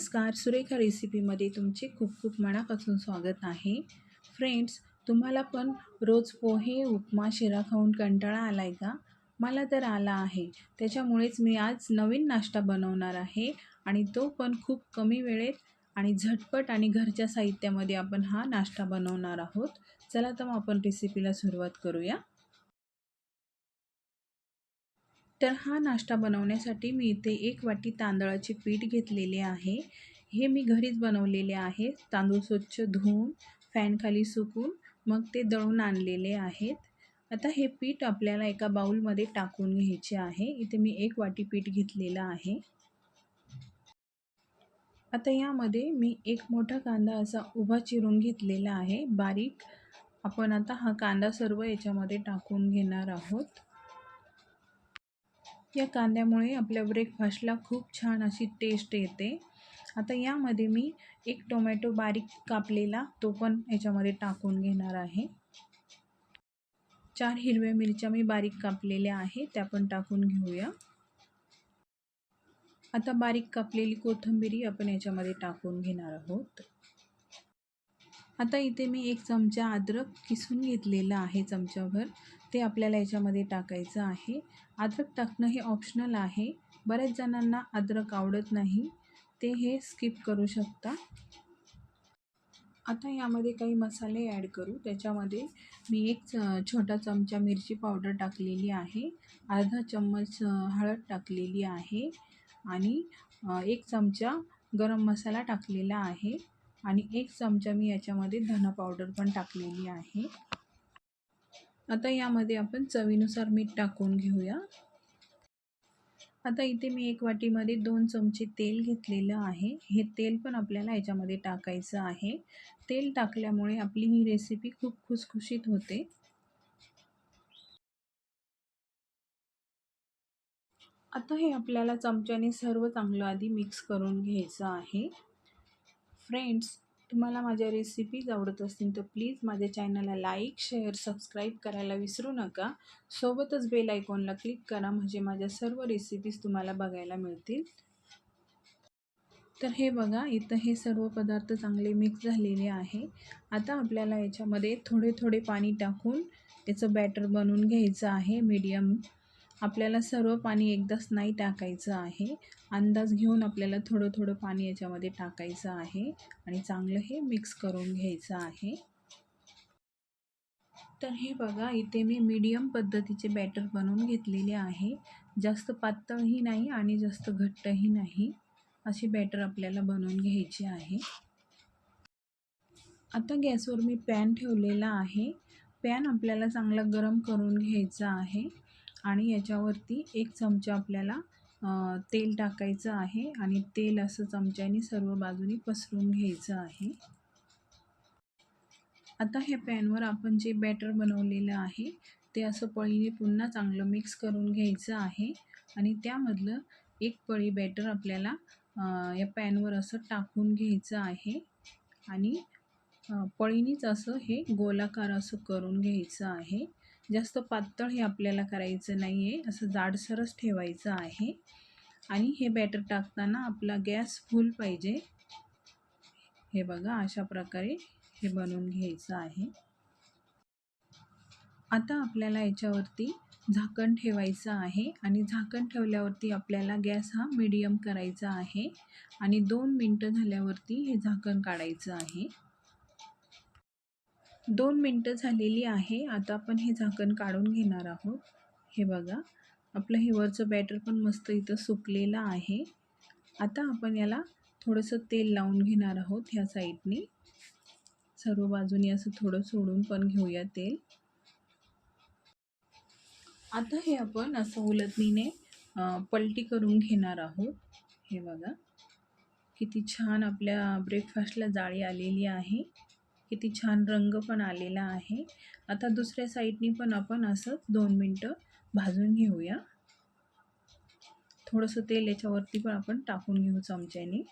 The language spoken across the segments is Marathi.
नमस्कार. सुरेखा रेसिपीमध्ये तुमचे खूप खूप मनापासून स्वागत आहे. फ्रेंड्स तुम्हाला पण रोज पोहे उपमा शिरा खाऊन कंटाळा आला आहे का? मला तर आला आहे. त्याच्यामुळेच मी आज नवीन नाश्ता बनवणार आहे आणि तो पण खूप कमी वेळेत आणि झटपट आणि घरच्या साहित्यामध्ये आपण हा नाश्ता बनवणार आहोत. चला तर मग आपण रेसिपीला सुरुवात करूया. तर हा नाश्ता बनवण्यासाठी मी इथे एक वाटी तांदळाचे पीठ घेतलेले आहे. हे मी घरीच बनवलेले आहे. तांदूळ स्वच्छ धुवून फॅनखाली सुकून मग ते दळून आणलेले आहेत. आता हे पीठ आपल्याला एका बाऊलमध्ये टाकून घ्यायचे आहे. इथे मी एक वाटी पीठ घेतलेलं आहे. आता यामध्ये मी एक मोठा कांदा असा उभा चिरून घेतलेला आहे. बारीक आपण आता हा कांदा सर्व याच्यामध्ये टाकून घेणार आहोत. या कांद्यामुळे आपल्या ब्रेकफास्टला खूप छान अशी टेस्ट येते. आता यामध्ये मी एक टोमॅटो बारीक कापलेला तो पण याच्यामध्ये टाकून घेणार आहे. चार हिरव्या मिरच्या मी बारीक कापलेल्या आहे त्या पण टाकून घेऊया. आता बारीक कापलेली कोथिंबिरी आपण याच्यामध्ये टाकून घेणार आहोत. आता इथे मी एक चमचा अद्रक किसून घेतलेलं आहे चमच्याभर ते आपल्याला याच्यामध्ये टाकायचं आहे. अद्रक टाकणं हे ऑप्शनल आहे. बऱ्याच जणांना अद्रक आवडत नाही. ते हे स्किप करू शकता. आता यामध्ये काही मसाले ॲड करू. त्याच्यामध्ये मी एक छोटा चमचा मिरची पावडर टाकलेली आहे. अर्धा चम्मच हळद टाकलेली आहे. आणि एक चमचा गरम मसाला टाकलेला आहे. आणि एक चमचा मी याच्यामध्ये धना पावडर पण टाकलेली आहे. आता यामध्ये आपण चवीनुसार मीठ टाकून घेऊया. आता इथे मी एक वाटीमध्ये दोन चमचे तेल घेतलेलं आहे. हे तेल पण आपल्याला याच्यामध्ये टाकायचं आहे. तेल टाकल्यामुळे आपली ही रेसिपी खूप खुसखुशीत होते. आता हे आपल्याला चमच्याने सर्व चांगलं आधी मिक्स करून घ्यायचं आहे. फ्रेंड्स तुम्हाला माझ्या रेसिपीज आवडत असतील तर प्लीज माझ्या चॅनलला लाईक शेअर सबस्क्राईब करायला विसरू नका. सोबतच बेल आयकॉनला क्लिक करा म्हणजे माझ्या सर्व रेसिपीज तुम्हाला बघायला मिळतील. तर हे बघा इथं हे सर्व पदार्थ चांगले मिक्स झालेले आहे. आता आपल्याला याच्यामध्ये थोडे थोडे पाणी टाकून याचं बॅटर बनवून घ्यायचं आहे मीडियम आपल्याला सर्व पाणी एकदाच नाही टाकायचं आहे. अंदाज घेऊन आपल्याला थोडं थोडं पाणी याच्यामध्ये टाकायचं आहे आणि चांगलं हे मिक्स करून घ्यायचं आहे. तर हे बघा इथे मी मीडियम पद्धतीचे बॅटर बनवून घेतलेले आहे. जास्त पातळही नाही आणि जास्त घट्टही नाही. अशी बॅटर आपल्याला बनवून घ्यायची आहे. आता गॅसवर मी पॅन ठेवलेला आहे. पॅन आपल्याला चांगला गरम करून घ्यायचा आहे. आणि याच्यावरती एक चमचा आपल्याला तेल टाकायचं आहे आणि तेल असं चमच्याने सर्व बाजूनी पसरून घ्यायचं आहे. आता ह्या पॅनवर आपण जे बॅटर बनवलेलं आहे ते असं पळीने पुन्हा चांगलं मिक्स करून घ्यायचं आहे आणि त्यामधलं एक पळी बॅटर आपल्याला या पॅनवर असं टाकून घ्यायचं आहे आणि पळीनीच असं हे गोलाकार असं करून घ्यायचं आहे. जास्त पातळ हे आपल्याला करायचं नाही आहे असं जाडसरच ठेवायचं आहे. आणि हे बॅटर टाकताना आपला गॅस फुल पाहिजे. हे बघा अशा प्रकारे हे बनवून घ्यायचं आहे. आता आपल्याला याच्यावरती झाकण ठेवायचं आहे. आणि झाकण ठेवल्यावरती आपल्याला गॅस हा मीडियम करायचा आहे. आणि दोन मिनटं झाल्यावरती हे झाकण काढायचं आहे. दोन मिनटं झालेली आहे. आता आपण हे झाकण काढून घेणार आहोत. हे बघा आपलं हे वरचं बॅटर पण मस्त इथं सुकलेलं आहे. आता आपण याला थोडंसं तेल लावून घेणार आहोत ह्या साईडने. सर्व बाजूनी असं थोडं सोडून पण घेऊया तेल. आता हे आपण असं उलटणीने पलटी करून घेणार आहोत. हे बघा किती छान आपल्या ब्रेकफास्टला जाळी आलेली आहे. किती छान रंग पण आलेला आहे. आता दुसऱ्या साईडनी पण आपण असं दोन मिनटं भाजून घेऊया. थोडंसं तेल याच्यावरती पण आपण टाकून घेऊ चमच्याने.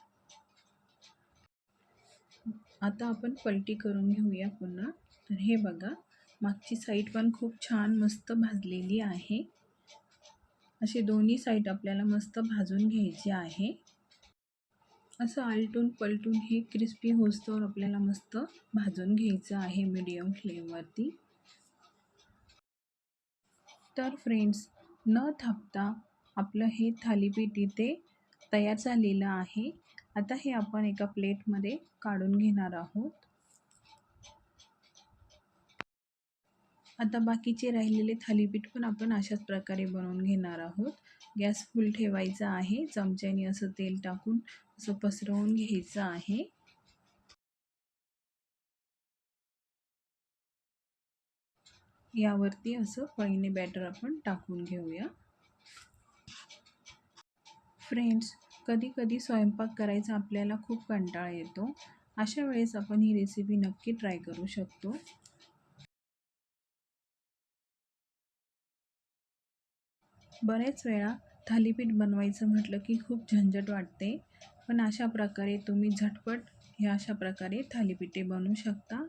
आता आपण पलटी करून घेऊया पुन्हा. तर हे बघा मागची साईड पण खूप छान मस्त भाजलेली आहे. अशी दोन्ही साईड आपल्याला मस्त भाजून घ्यायची आहे. असं आलटून पलटून हे क्रिस्पी होस्तवर आपल्याला मस्त भाजून घ्यायचं आहे मीडियम फ्लेमवरती तर फ्रेंड्स न थापता आपलं हे थालीपीठ इथे तयार झालेलं आहे. आता हे आपण एका प्लेटमध्ये काढून घेणार आहोत. आता बाकीचे राहिलेले थालीपीठ पण आपण अशाच प्रकारे बनवून घेणार आहोत. गॅस फुल ठेवायचा आहे. चमच्याने असं तेल टाकून असं पसरवून घ्यायचं आहे. यावरती असं पळीने बॅटर आपण टाकून घेऊया. फ्रेंड्स कधी कधी स्वयंपाक करायचा आपल्याला खूप कंटाळा येतो. अशा वेळेस आपण ही रेसिपी नक्की ट्राय करू शकतो. बरेच वेळा थालीपीठ बनवायचं म्हटलं की खूप झंझट वाटते. पण अशा प्रकारे तुम्ही झटपट ह्या अशा प्रकारे थालीपीठे बनवू शकता.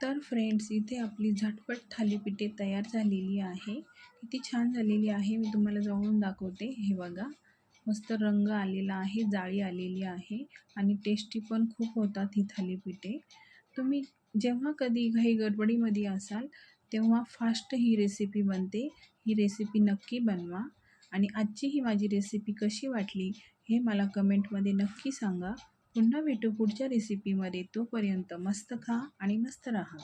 तर फ्रेंड्स इथे आपली झटपट थालीपीठे तयार झालेली आहे. किती छान झालेली आहे. मी तुम्हाला जवळून दाखवते. हे बघा. मस्त रंग आलेला आहे जाळी आलेली आहे आणि टेस्टी पण खूप होतात ही थालीपीठे. तुम्ही जेव्हा कधी घाई गडबडीमध्ये असाल तेव्हा फास्ट ही रेसिपी बनते. ही रेसिपी नक्की बनवा. आणि आजची ही माझी रेसिपी कशी वाटली हे मला कमेंटमध्ये नक्की सांगा. पुन्हा भेटू पुढच्या रेसिपीमध्ये तोपर्यंत मस्त खा आणि मस्त राहा.